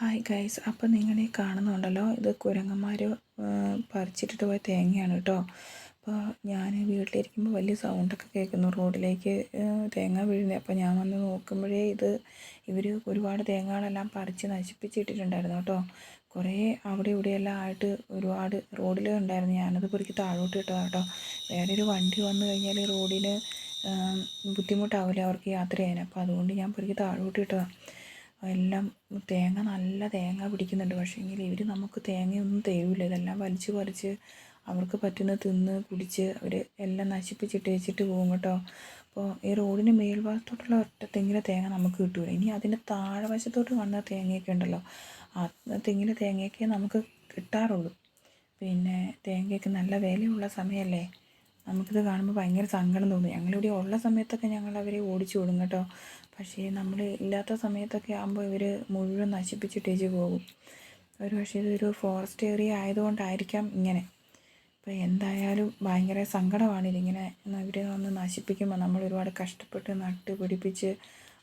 Hi guys അപ്പോൾ നിങ്ങൾ ഈ കാണുന്നുണ്ടല്ലോ ഇത് കുരങ്ങന്മാർ പറിച്ചിട്ടിട്ട് പോയ തേങ്ങയാണ് കേട്ടോ അപ്പോൾ ഞാൻ വീട്ടിലിരിക്കുമ്പോൾ വലിയ സൗണ്ടൊക്കെ കേൾക്കുന്നു. റോഡിലേക്ക് തേങ്ങ വീഴുന്നത് അപ്പോൾ ഞാൻ വന്ന് നോക്കുമ്പോഴേ ഇത് ഇവർ ഒരുപാട് തേങ്ങകളെല്ലാം പറിച്ച് നശിപ്പിച്ചിട്ടിട്ടുണ്ടായിരുന്നു കേട്ടോ കുറേ അവിടെ ഇവിടെയെല്ലാം ആയിട്ട് ഒരുപാട് റോഡിൽ ഉണ്ടായിരുന്നു. ഞാനത് പൊറുക്കി താഴോട്ട് ഇട്ടതാണ് കേട്ടോ ഒരു വണ്ടി വന്നു കഴിഞ്ഞാൽ റോഡിന് ബുദ്ധിമുട്ടാവില്ല അവർക്ക് യാത്ര ചെയ്യാൻ. അപ്പോൾ അതുകൊണ്ട് ഞാൻ പൊറുക്കി താഴോട്ട് ഇട്ടതാണ് എല്ലാം തേങ്ങ നല്ല തേങ്ങ പിടിക്കുന്നുണ്ട്. പക്ഷേങ്കിൽ ഇവർ നമുക്ക് തേങ്ങയൊന്നും തരില്ല ഇതെല്ലാം വലിച്ച് പറിച്ച് അവർക്ക് പറ്റുന്ന തിന്ന് കുടിച്ച് അവർ എല്ലാം നശിപ്പിച്ചിട്ട് വെച്ചിട്ട് പോകും കേട്ടോ. അപ്പോൾ ഈ റോഡിന് മേൽഭാഗത്തോട്ടുള്ള ഒറ്റ തെങ്ങിലെ തേങ്ങ നമുക്ക് കിട്ടൂല. ഇനി അതിന്റെ താഴ്വശത്തോട്ട് വന്ന തേങ്ങയൊക്കെ ഉണ്ടല്ലോ. ആ തെങ്ങിലെ തേങ്ങയൊക്കെ നമുക്ക് കിട്ടാറുള്ളൂ. പിന്നെ തേങ്ങയൊക്കെ നല്ല വിലയുള്ള സമയമല്ലേ? നമുക്കിത് കാണുമ്പോൾ ഭയങ്കര സങ്കടം തോന്നും. ഞങ്ങളിവിടെ ഉള്ള സമയത്തൊക്കെ ഞങ്ങൾ അവരെ ഓടിച്ചു വിടും കേട്ടോ. പക്ഷേ നമ്മൾ ഇല്ലാത്ത സമയത്തൊക്കെ ആകുമ്പോൾ ഇവർ മുഴുവൻ നശിപ്പിച്ചിട്ടേച്ച് പോകും. ഒരു പക്ഷേ ഇതൊരു ഫോറസ്റ്റ് ഏരിയ ആയതുകൊണ്ടായിരിക്കാം ഇങ്ങനെ. ഇപ്പോൾ എന്തായാലും ഭയങ്കര സങ്കടമാണ് ഇതിങ്ങനെ ഇവരെ വന്ന് നശിപ്പിക്കുമ്പോൾ നമ്മൾ ഒരുപാട് കഷ്ടപ്പെട്ട് നട്ട് പിടിപ്പിച്ച്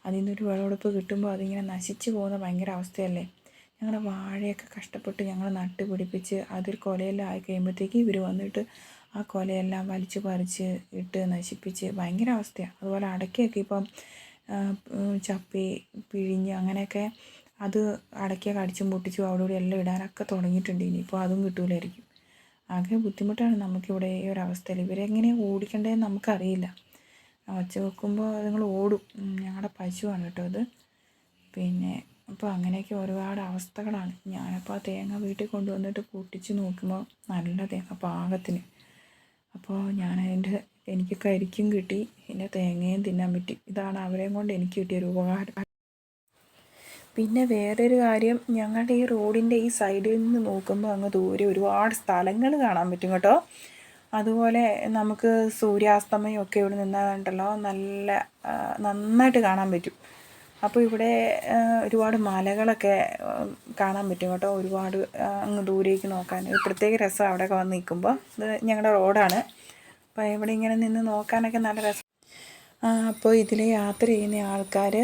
അതിൽ നിന്നൊരു വിളവെടുപ്പ് കിട്ടുമ്പോൾ അതിങ്ങനെ നശിച്ചു പോകുന്ന ഭയങ്കര അവസ്ഥയല്ലേ? ഞങ്ങളുടെ വാഴയൊക്കെ കഷ്ടപ്പെട്ട് ഞങ്ങൾ നട്ട് പിടിപ്പിച്ച് അതിൽ കൊലയെല്ലാം ആയി കഴിയുമ്പോഴത്തേക്ക് ഇവർ വന്നിട്ട് ആ കൊലയെല്ലാം വലിച്ചു പറിച്ച് ഇട്ട് നശിപ്പിച്ച് ഭയങ്കര അവസ്ഥയാണ് അതുപോലെ അടയ്ക്കയൊക്കെ ഇപ്പം ചപ്പി പിഴിഞ്ഞ് അങ്ങനെയൊക്കെ അത് അടയ്ക്ക കടിച്ചും പൊട്ടിച്ചും അവിടെ ഇവിടെ എല്ലാം ഇടാനൊക്കെ തുടങ്ങിയിട്ടുണ്ട്. ഇനിയിപ്പോൾ അതും കിട്ടൂലായിരിക്കും. ആകെ ബുദ്ധിമുട്ടാണ് നമുക്കിവിടെ ഈ ഒരു അവസ്ഥയിൽ. ഇവരെങ്ങനെ ഓടിക്കേണ്ടതെന്ന് നമുക്കറിയില്ല. ഒച്ച വെക്കുമ്പോൾ നിങ്ങൾ ഓടും. ഞങ്ങളുടെ പശുവാണ് കേട്ടോ അത് പിന്നെ അപ്പോൾ അങ്ങനെയൊക്കെ ഒരുപാട് അവസ്ഥകളാണ്. ഞാനപ്പോൾ ആ തേങ്ങ വീട്ടിൽ കൊണ്ടുവന്നിട്ട് പൊട്ടിച്ച് നോക്കുമ്പോൾ നല്ല തേങ്ങ പാകത്തിന്. അപ്പോൾ ഞാൻ അതിന്റെ എനിക്ക് കരിക്കും കിട്ടി. പിന്നെ തേങ്ങയും തിന്നാൻ പറ്റി. ഇതാണ് അവരെയും കൊണ്ട് എനിക്ക് കിട്ടിയൊരു ഉപകാരം. പിന്നെ വേറൊരു കാര്യം ഞങ്ങളുടെ ഈ റോഡിന്റെ ഈ സൈഡിൽ നിന്ന് നോക്കുമ്പോൾ അങ്ങ് ദൂരെ ഒരുപാട് സ്ഥലങ്ങൾ കാണാൻ പറ്റും കേട്ടോ. അതുപോലെ നമുക്ക് സൂര്യാസ്തമയം ഒക്കെ ഇവിടെ നിന്നാൽ കണ്ടല്ലോ. നല്ല നന്നായിട്ട് കാണാൻ പറ്റും. അപ്പോൾ ഇവിടെ ഒരുപാട് മലകളൊക്കെ കാണാൻ പറ്റും കേട്ടോ. ഒരുപാട് അങ്ങ് ദൂരേക്ക് നോക്കാൻ. ഒരു പ്രത്യേക രസം അവിടെയൊക്കെ വന്ന് നിൽക്കുമ്പോൾ ഇത് ഞങ്ങളുടെ റോഡാണ്. അപ്പോൾ ഇവിടെ ഇങ്ങനെ നിന്ന് നോക്കാനൊക്കെ നല്ല രസം അപ്പോൾ ഇതിൽ യാത്ര ചെയ്യുന്ന ആൾക്കാർ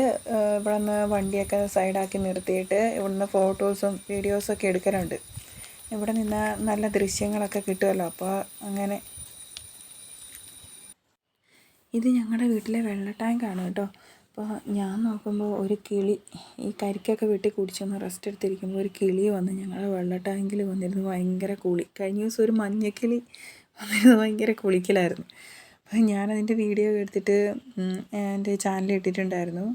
ഇവിടെ നിന്ന് വണ്ടിയൊക്കെ സൈഡാക്കി നിർത്തിയിട്ട് ഇവിടുന്ന് ഫോട്ടോസും വീഡിയോസൊക്കെ എടുക്കലുണ്ട്. ഇവിടെ നിന്ന് നല്ല ദൃശ്യങ്ങളൊക്കെ കിട്ടുമല്ലോ അപ്പോൾ അങ്ങനെ ഇത് ഞങ്ങളുടെ വീട്ടിലെ വെള്ള ടാങ്കാണ് കേട്ടോ. അപ്പോൾ ഞാൻ നോക്കുമ്പോൾ ഒരു കിളി ഈ കരിക്കൊക്കെ വെട്ടി കുടിച്ചൊന്ന് റെസ്റ്റ് എടുത്തിരിക്കുമ്പോൾ ഒരു കിളി വന്ന് ഞങ്ങളുടെ വെള്ള ടാങ്കിൽ വന്നിരുന്നു ഭയങ്കര കുളി. കഴിഞ്ഞ ദിവസം ഒരു മഞ്ഞക്കിളി വന്നിരുന്നു ഭയങ്കര കുളിക്കലായിരുന്നു. അപ്പം ഞാനതിന്റെ വീഡിയോ എടുത്തിട്ട് എന്റെ ചാനലിൽ ഇട്ടിട്ടുണ്ടായിരുന്നു.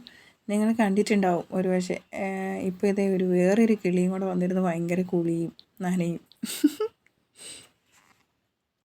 നിങ്ങൾ കണ്ടിട്ടുണ്ടാവും ഒരു പക്ഷേ ഇപ്പോൾ ഇതേ ഒരു വേറൊരു കിളിയും കൂടെ വന്നിരുന്നു ഭയങ്കര കുളിയും നനയും.